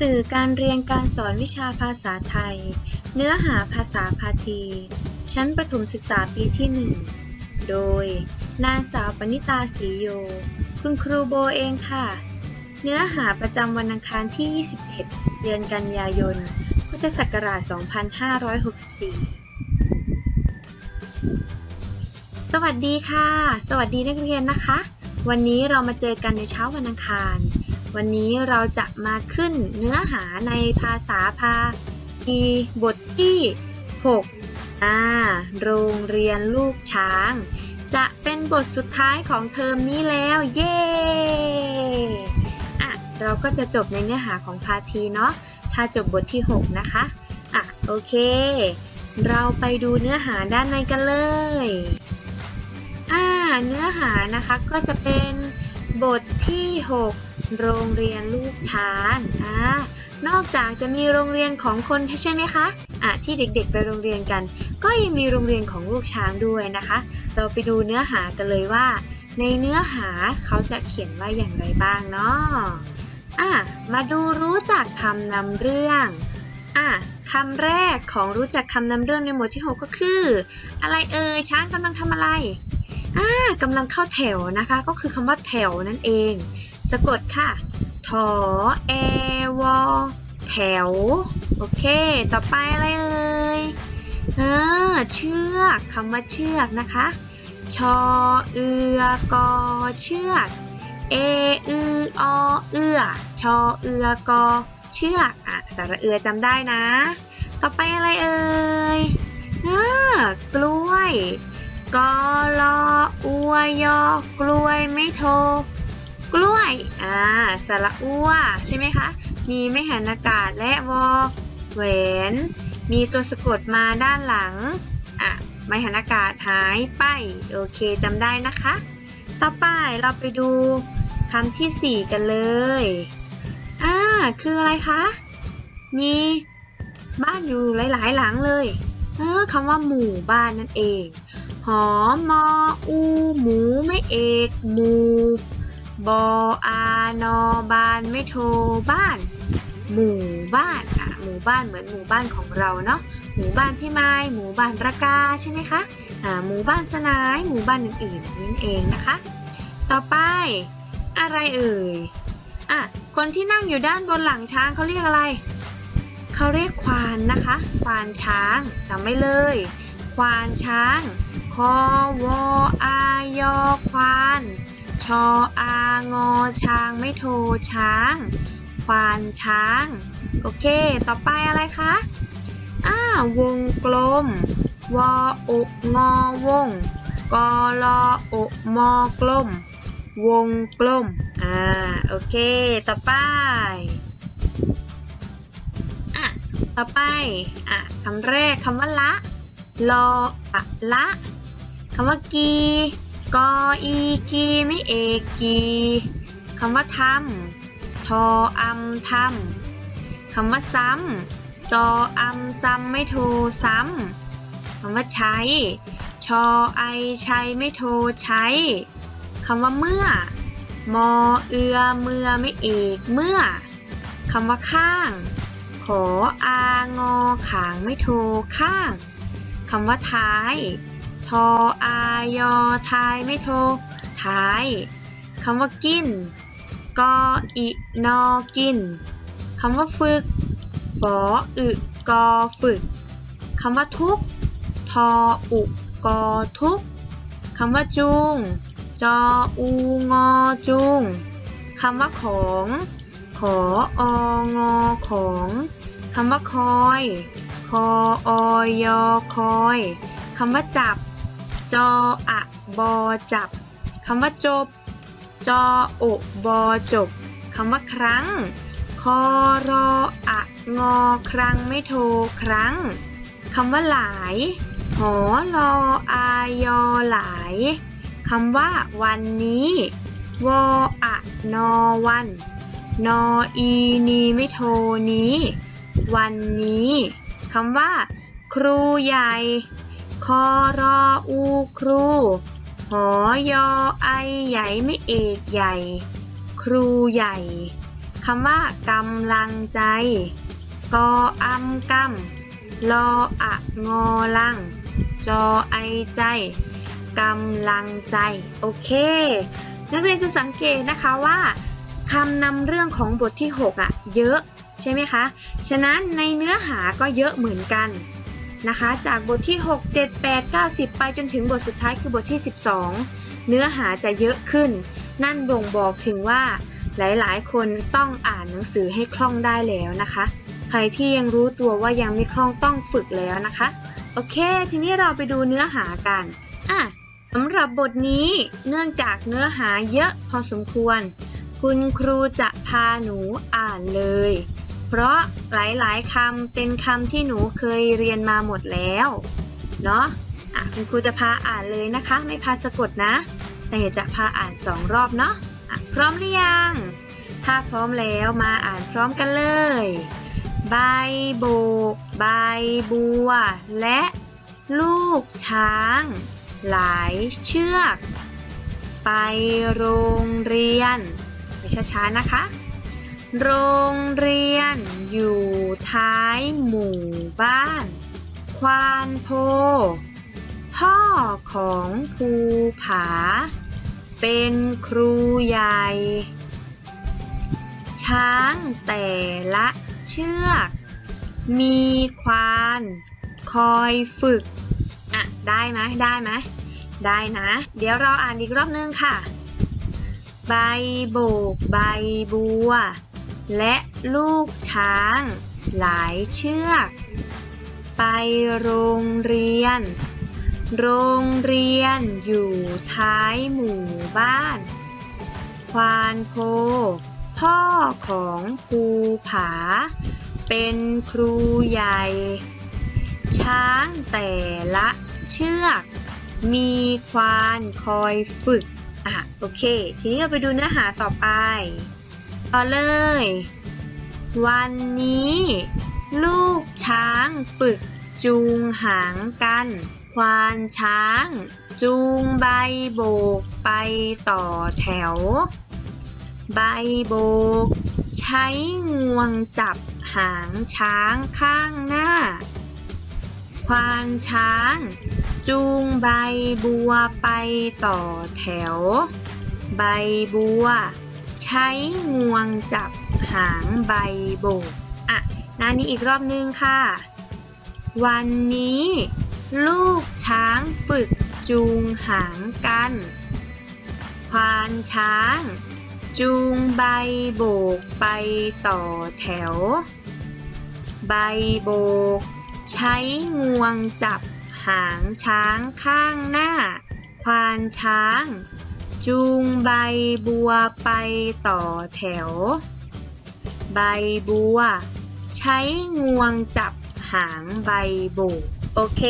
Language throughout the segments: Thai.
สื่อการเรียนการสอนวิชาภาษาไทย เนื้อหาภาษาพาที ชั้นประถมศึกษาปีที่ 1 โดย นางสาวปณิตาศรีโย คุณครูโบเองค่ะ เนื้อหาประจำวันอังคารที่ 21 เดือนกันยายน พุทธศักราช 2564 สวัสดีค่ะ สวัสดีนักเรียนนะคะ วันนี้เรามาเจอกันในเช้าวันอังคาร วันนี้เราจะมาขึ้นเนื้อหาในภาษาพาทีบทที่6อ่าโรงเรียนลูกช้าง จะเป็นบทสุดท้ายของเทอมนี้แล้ว เย้อะเราก็จะจบในเนื้อหาของพาทีเนาะถ้าจบบทที่ 6 นะคะอะโอเค เราไปดูเนื้อหาด้านในกันเลย อ่าเนื้อหานะคะก็จะเป็นบทที่ 6 โรงเรียนลูกช้างอ่านอกจากจะมีโรงเรียนของคนใช่ไหมคะอะที่เด็กๆไปโรงเรียนกัน ก็ยังมีโรงเรียนของลูกช้างด้วยนะคะ เราไปดูเนื้อหากันเลยว่า ในเนื้อหาเขาจะเขียนว่าอย่างไรบ้างเนาะอะมาดูรู้จักคำนำเรื่องอะคำแรกของรู้จักคำนำเรื่องในหมวดที่ 6 ก็คือ อะไรเอ่ยช้างกำลังทำอะไร อ่ากำลังเข้าแถวนะคะ ก็คือคำว่าแถวนั่นเอง สะกดค่ะถอแอวอแถว โอเค ต่อไปอะไรเอ่ยเออเชือกคำว่าเชือกนะคะ ชอเอือกอเชือก เออืออเอือชอเอือกอเชือกอะสระเอือจำได้นะ ต่อไปอะไรเอ่ยเอ่ากล้วย กอลออวยอกล้วยไม่โท กล้วย อ่า สระอัวใช่ไหมคะ มีไม่หันอากาศและวอแหวน มีตัวสะกดมาด้านหลัง อะ ไม่หันอากาศหายไป โอเคจำได้นะคะ ต่อไปเราไปดูคำที่ 4 กันเลย อ่า คืออะไรคะ มีบ้านอยู่หลาย ๆ หลังเลย เออคำว่าหมู่บ้านนั่นเอง หอมออูหมูไม่เอกหมูบออานอบานไม่โทบ้าน หมู่บ้านอะหมู่บ้านเหมือนหมู่บ้านของเราเนาะหมู่บ้านพี่ไม้หมู่บ้านระกาใช่ไหมคะอ่าหมู่บ้านสนายหมู่บ้านอื่นๆนั่นเองนะคะ ต่อไป อะไรเอ่ยอะคนที่นั่งอยู่ด้านบนหลังช้างเขาเรียกอะไรเขาเรียกควานนะคะ ควานช้างจำไม่เลย ควานช้าง คอวออายอควาน ชออางอช้างไม่โทช้าง ควานช้าง โอเค ต่อไปอะไรคะอ้าวงกลม วออุงอวง กอลออุมอกลม วงกลม อ่า โอเค ต่อไปอะต่อไป อะคำแรกคำว่าละ รออะละคำว่ากีกออีกีไม่เอกกีคำว่าทำทออำทำคำว่าซ้ำซออำซ้ำไม่โทซ้ำคำว่าใช้ ชอไอใช้ไม่โทใช้คำว่าเมื่อ มอเอือเมื่อไม่เอกเมื่อคำว่าข้าง ขออางอขางไม่โทข้าง คำว่าท้าย ทออายอทายไม่โท ท้ายคำว่ากิน กออินอกินคำว่าฝึก ฝออึกอฝึกคำว่าทุก ทออุกอทุกคำว่าจูงจออูงอจุงคำว่าของ ขอองอของคำว่าคอย ออยอคอยคำว่าจับ จออะบอจับคำว่าจบ จอโอบอจบคำว่าครั้ง คอรออะงอครั้งไม่โทรครั้งคำว่าหลาย หอรออายอหลายคำว่าวันนี้วออะนอวัน นออีนีไม่โทนี้ วันนี้ คำว่า ครูใหญ่ คอรออูครู หอยอไอใหญ่ไม่เอกใหญ่ ครูใหญ่คำว่ากำลังใจ กออำกำลออะงอลัง จอไอใจกำลังใจ โอเค นักเรียนจะสังเกตนะคะว่าคำนำเรื่องของบทที่ 6อะ เยอะ ใช่ไหมคะ ฉะนั้นในเนื้อหาก็เยอะเหมือนกันนะคะ จากบทที่ 6 7 8 9 10 ไปจนถึงบทสุดท้ายคือบทที่ 12 เนื้อหาจะเยอะขึ้น นั่นบ่งบอกถึงว่าหลายๆ คนต้องอ่านหนังสือให้คล่องได้แล้วนะคะ ใครที่ยังรู้ตัวว่ายังไม่คล่องต้องฝึกแล้วนะคะ โอเค ทีนี้เราไปดูเนื้อหากันอะสำหรับบทนี้เนื่องจากเนื้อหาเยอะพอสมควร คุณครูจะพาหนูอ่านเลย เพราะหลายๆคำเป็นคำที่หนูเคยเรียนมาหมดแล้ว เนาะอะคุณครูจะพาอ่านเลยนะคะ ไม่พาสะกดนะ แต่จะพาอ่านสองรอบเนาะะพร้อมหรือยัง ถ้าพร้อมแล้วมาอ่านพร้อมกันเลย ใบโบก ใบบัว และลูกช้าง หลายเชือก ไปโรงเรียนไปช้าๆนะคะ โรงเรียนอยู่ท้ายหมู่บ้าน ควานโพ พ่อของภูผา เป็นครูใหญ่ ช้างแต่ละเชือก มีควานคอยฝึก อะ ได้ไหมได้ไหมได้นะ เดี๋ยวเราอ่านอีกรอบนึงค่ะ ใบโบกใบบัว และลูกช้าง หลายเชือก ไปโรงเรียน โรงเรียนอยู่ท้ายหมู่บ้าน ควานโพ พ่อของภูผา เป็นครูใหญ่ ช้างแต่ละเชือก มีควานคอยฝึกอะโอเค ทีนี้เราไปดูเนื้อหาต่อไป ต่อเลย วันนี้ ลูกช้างฝึกจูงหางกัน ควานช้าง จูงใบโบกไปต่อแถว ใบโบก ใช้งวงจับหางช้างข้างหน้า ควานช้าง จูงใบบัวไปต่อแถว ใบบัว ใช้งวงจับหางใบโบกอะนานี้อีกรอบนึงค่ะ วันนี้ ลูกช้างฝึกจูงหางกัน ควานช้าง จูงใบโบกไปต่อแถว ใบโบก ใช้งวงจับหางช้างข้างหน้า ควานช้าง จูงใบบัวไปต่อแถว ใบบัว ใช้งวงจับหางใบโบกโอเค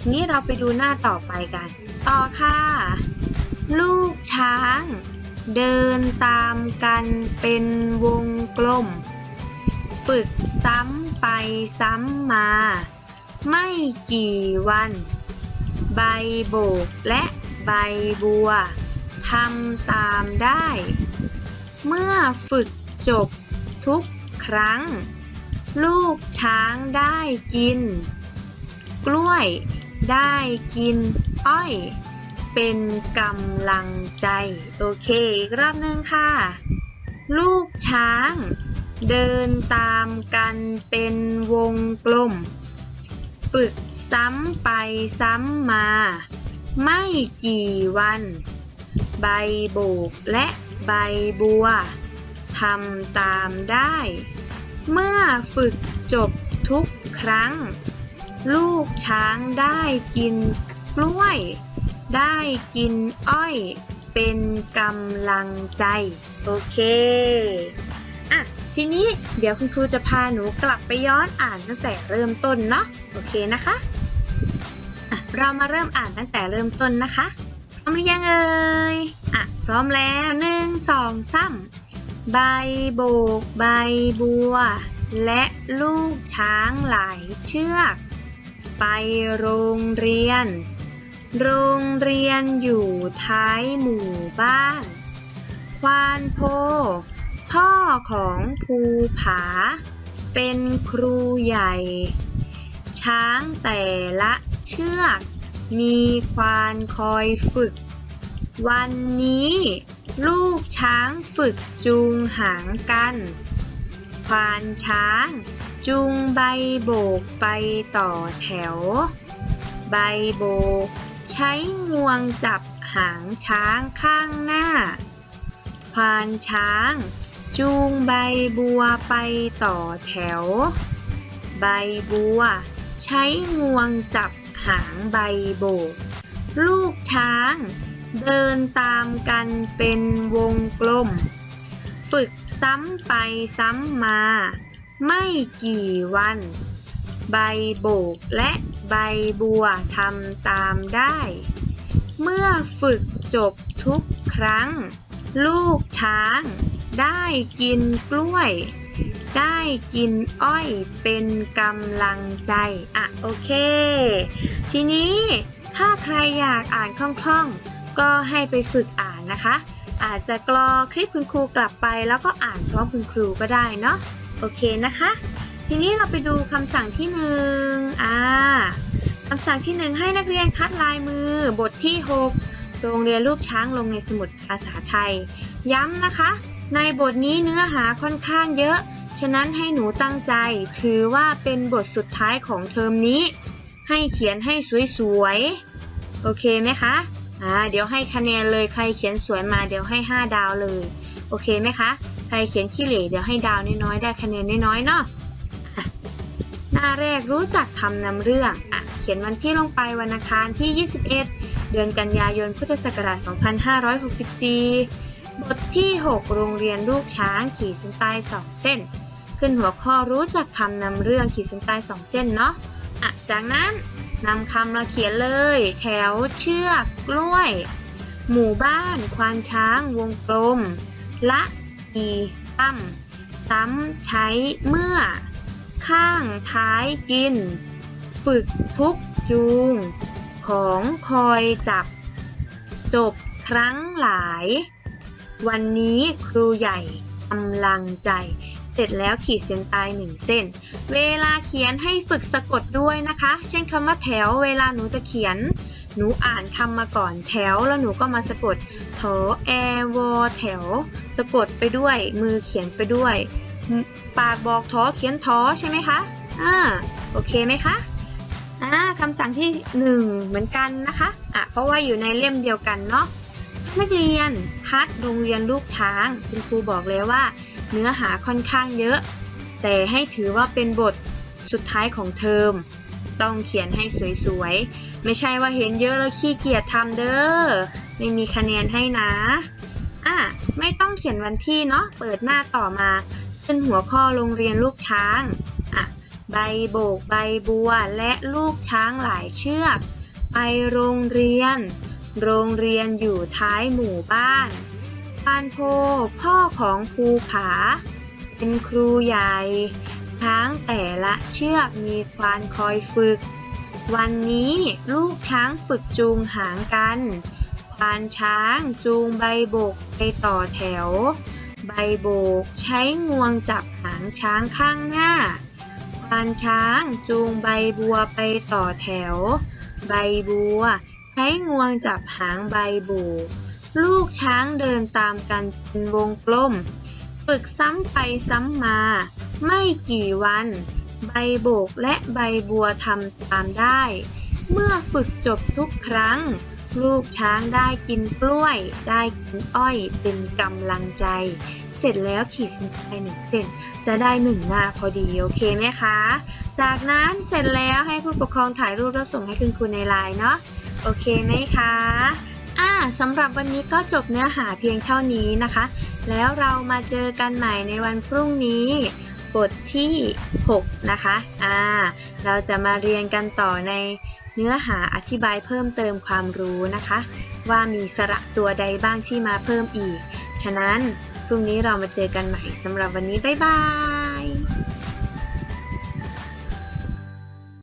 ทีนี้เราไปดูหน้าต่อไปกัน ต่อค่ะ ลูกช้าง เดินตามกันเป็นวงกลม ฝึกซ้ำไปซ้ำมา ไม่กี่วัน ใบโบกและใบบัว ทำตามได้ เมื่อฝึกจบทุกครั้ง ลูกช้างได้กิน กล้วยได้กินอ้อย เป็นกำลังใจ โอเค อีกรอบนึงค่ะ ลูกช้าง เดินตามกันเป็นวงกลม ฝึกซ้ำไปซ้ำมา ไม่กี่วัน ใบโบกและใบบัวทำตามได้ เมื่อฝึกจบทุกครั้ง ลูกช้างได้กินกล้วย ได้กินอ้อย เป็นกำลังใจ โอเคอะทีนี้เดี๋ยวคุณครูจะพาหนูกลับไปย้อนอ่านตั้งแต่เริ่มต้นเนาะโอเคนะคะะเรามาเริ่มอ่านตั้งแต่เริ่มต้นนะคะ อมหรือยังเอ่ยอะ พร้อมแล้วหนึ่งสองสามใบโบก ใบบัว และลูกช้างหลายเชือก ไปโรงเรียน โรงเรียนอยู่ท้ายหมู่บ้าน ควานโพ พ่อของภูผา เป็นครูใหญ่ ช้างแต่ละเชือก มีควานคอยฝึก วันนี้ ลูกช้างฝึกจูงหางกัน ควานช้าง จูงใบโบกไปต่อแถว ใบโบก ใช้งวงจับหางช้างข้างหน้า ควานช้าง จูงใบบัวไปต่อแถว ใบบัว ใช้งวงจับ หางใบโบก ลูกช้าง เดินตามกันเป็นวงกลม ฝึกซ้ำไปซ้ำมา ไม่กี่วัน ใบโบกและใบบัวทำตามได้ เมื่อฝึกจบทุกครั้ง ลูกช้างได้กินกล้วย ได้กินอ้อยเป็นกำลังใจ อะ โอเค ทีนี้ถ้าใครอยากอ่านคล่องๆ ก็ให้ไปฝึกอ่านนะคะ อาจจะกรอคลิปคุณครูกลับไป แล้วก็อ่านพร้อมคุณครูก็ได้เนาะโอเคนะคะ ทีนี้เราไปดูคำสั่งที่หนึ่งอ่าคำสั่งที่หนึ่งให้นักเรียนคัดลายมือบทที่ 6 โรงเรียนลูกช้างลงในสมุดภาษาไทย ย้ำนะคะ ในบทนี้เนื้อหาค่อนข้างเยอะ ฉะนั้นให้หนูตั้งใจ ถือว่าเป็นบทสุดท้ายของเทอมนี้ ให้เขียนให้สวยๆ โอเคไหมคะ อ่า เดี๋ยวให้คะแนนเลย ใครเขียนสวยมาเดี๋ยวให้ 5 ดาวเลย โอเคไหมคะ ใครเขียนขี้เหร่เดี๋ยวให้ดาวน้อยๆ ได้คะแนนน้อยๆ เนาะหน้าแรกรู้จักคำนำเรื่อง อะ เขียนวันที่ลงไปวันอังคารที่ 21 เดือนกันยายน พุทธศักราช 2564 บทที่ 6 โรงเรียนลูกช้างขีดเส้นใต้2เส้น ขึ้นหัวข้อรู้จักคำนำเรื่องขีดเส้นใต้2เส้นเนาะอะจากนั้นนำคำมาเขียนเลย แถวเชือกกล้วย หมู่บ้าน ควานช้าง วงกลม ละอีตั้มซ้ำใช้เมื่อ ข้างท้ายกิน ฝึกทุกจูง ของคอยจับ จบครั้งหลาย วันนี้ครูใหญ่กำลังใจ เสร็จแล้วขีดเส้นใต้หนึ่งเส้น เวลาเขียนให้ฝึกสะกดด้วยนะคะ เช่นคำว่าแถว เวลาหนูจะเขียน หนูอ่านคำมาก่อนแถว แล้วหนูก็มาสะกดถอแอวอแถว สะกดไปด้วย มือเขียนไปด้วย ปากบอกทอเขียนทอใช่ไหมคะอ่าโอเคไหมคะอ่าคำสั่งที่ 1 เหมือนกันนะคะอะเพราะว่าอยู่ในเล่มเดียวกันเนาะ นักเรียนคัดโรงเรียนลูกช้างคุณครูบอกเลยว่า เนื้อหาค่อนข้างเยอะ แต่ให้ถือว่าเป็นบทสุดท้ายของเทอม ต้องเขียนให้สวยๆ ไม่ใช่ว่าเห็นเยอะแล้วขี้เกียจทำเด้อไม่มีคะแนนให้นะอะไม่ต้องเขียนวันที่เนาะเปิดหน้าต่อมาเป็นหัวข้อโรงเรียนลูกช้างอะใบโบกใบบัวและลูกช้างหลายเชือก ไปโรงเรียน โรงเรียนอยู่ท้ายหมู่บ้านปานโพพ่อของภูผา เป็นครูใหญ่ช้างแต่ละเชือกมีควานคอยฝึก วันนี้ลูกช้างฝึกจูงหางกัน ควานช้างจูงใบโบกไปต่อแถว ใบโบกใช้งวงจับหางช้างข้างหน้า ควานช้างจูงใบบัวไปต่อแถว ใบบัว ใช้งวงจับหางใบบูลูกช้างเดินตามกันเป็นวงกลม ฝึกซ้ำไปซ้ำมา ไม่กี่วัน ใบโบกและใบบัวทำตามได้ เมื่อฝึกจบทุกครั้ง ลูกช้างได้กินกล้วย ได้กินอ้อยเป็นกำลังใจ เสร็จแล้วขีดเส้นใต้หนึ่งเส้นจะได้หนึ่งหน้าพอดีโอเคไหมคะ จากนั้นเสร็จแล้วให้ผู้ปกครองถ่ายรูปแล้วส่งให้คุณครูในไลน์เนาะ โอเคไหมคะอ่าสำหรับวันนี้ก็จบเนื้อหาเพียงเท่านี้นะคะ แล้วเรามาเจอกันใหม่ในวันพรุ่งนี้ บทที่ 6 นะคะอ่าเราจะมาเรียนกันต่อในเนื้อหาอธิบายเพิ่มเติมความรู้นะคะ ว่ามีสระตัวใดบ้างที่มาเพิ่มอีก ฉะนั้นพรุ่งนี้เรามาเจอกันใหม่สำหรับวันนี้ บ๊ายบาย